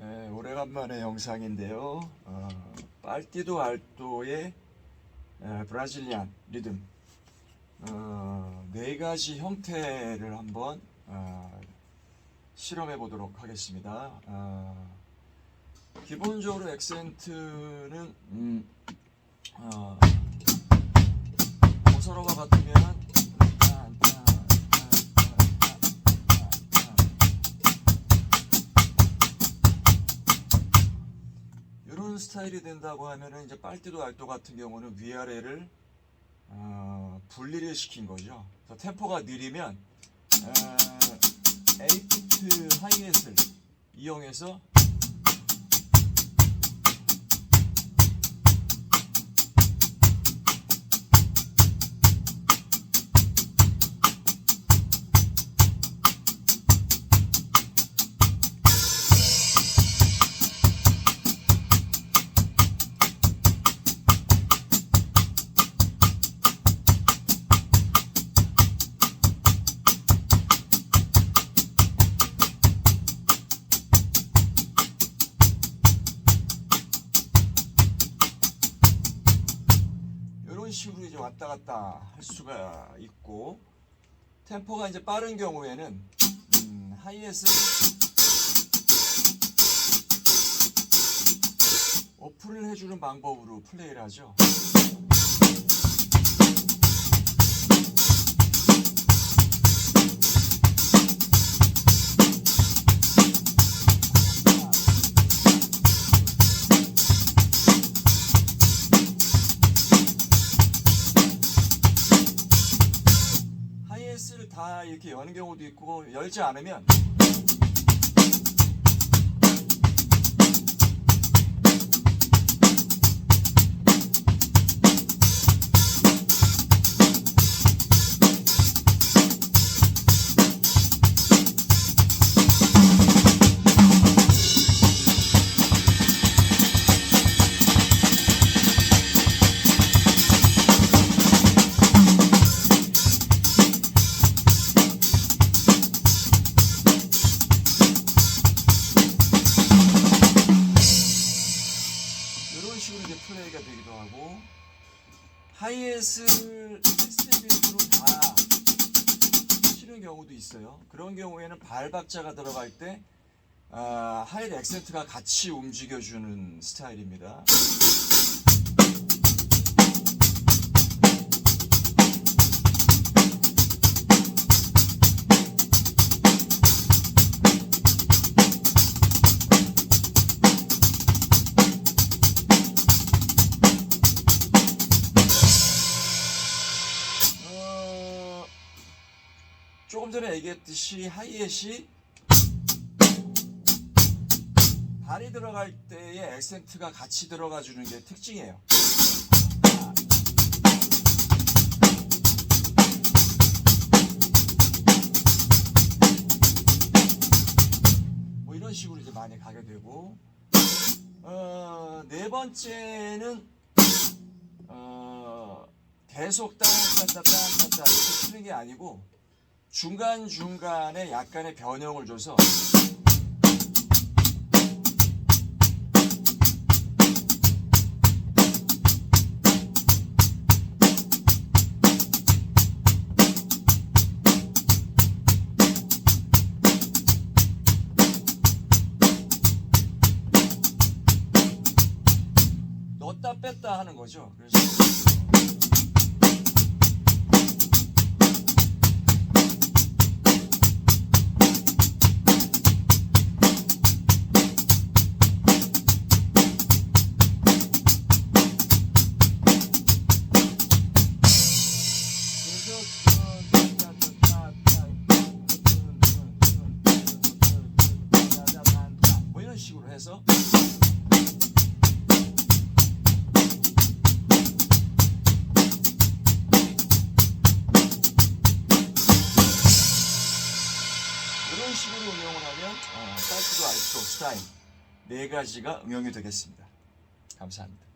네, 오래간만에 영상인데요. 어, 빨띠도 알또의 에, 브라질리안 리듬 어, 네 가지 형태를 한번 어, 실험해 보도록 하겠습니다. 어, 기본적으로 액센트는 음, 어, 서로가 같으면 스타일이 된다고 하면은 이제 빨대도 알도 같은 경우는 위아래를 어, 분리를 시킨 거죠. 그래서 템포가 느리면 어, 에이피트 하이햇을 이용해서 이런 식으로 이제 왔다 갔다 할 수가 있고 템포가 이제 빠른 경우에는 음, 하이햇을 오픈을 해주는 방법으로 플레이를 하죠. 이렇게 여는 경우도 있고 열지 않으면 이제 플레이가 되기도 하고 하이햇을 스테비으로 다 치는 경우도 있어요. 그런 경우에는 발 박자가 들어갈 때 아, 하이햇 액센트가 같이 움직여주는 스타일입니다. 조금 전에 얘기했듯이 하이햇이 발이 들어갈 때의 액센트가 같이 들어가 주는 게 특징이에요. 뭐 이런 식으로 이제 많이 가게 되고 어, 네 번째는 어, 계속 딴딴딴딴딴 이렇게 치는 게 아니고 중간 중간에 약간의 변형을 줘서 넣었다 뺐다 하는 거죠. 그래서 이런 식으로 응용을 하면 어, 딸기도 알토 스타일 네 가지가 응용이 되겠습니다. 감사합니다.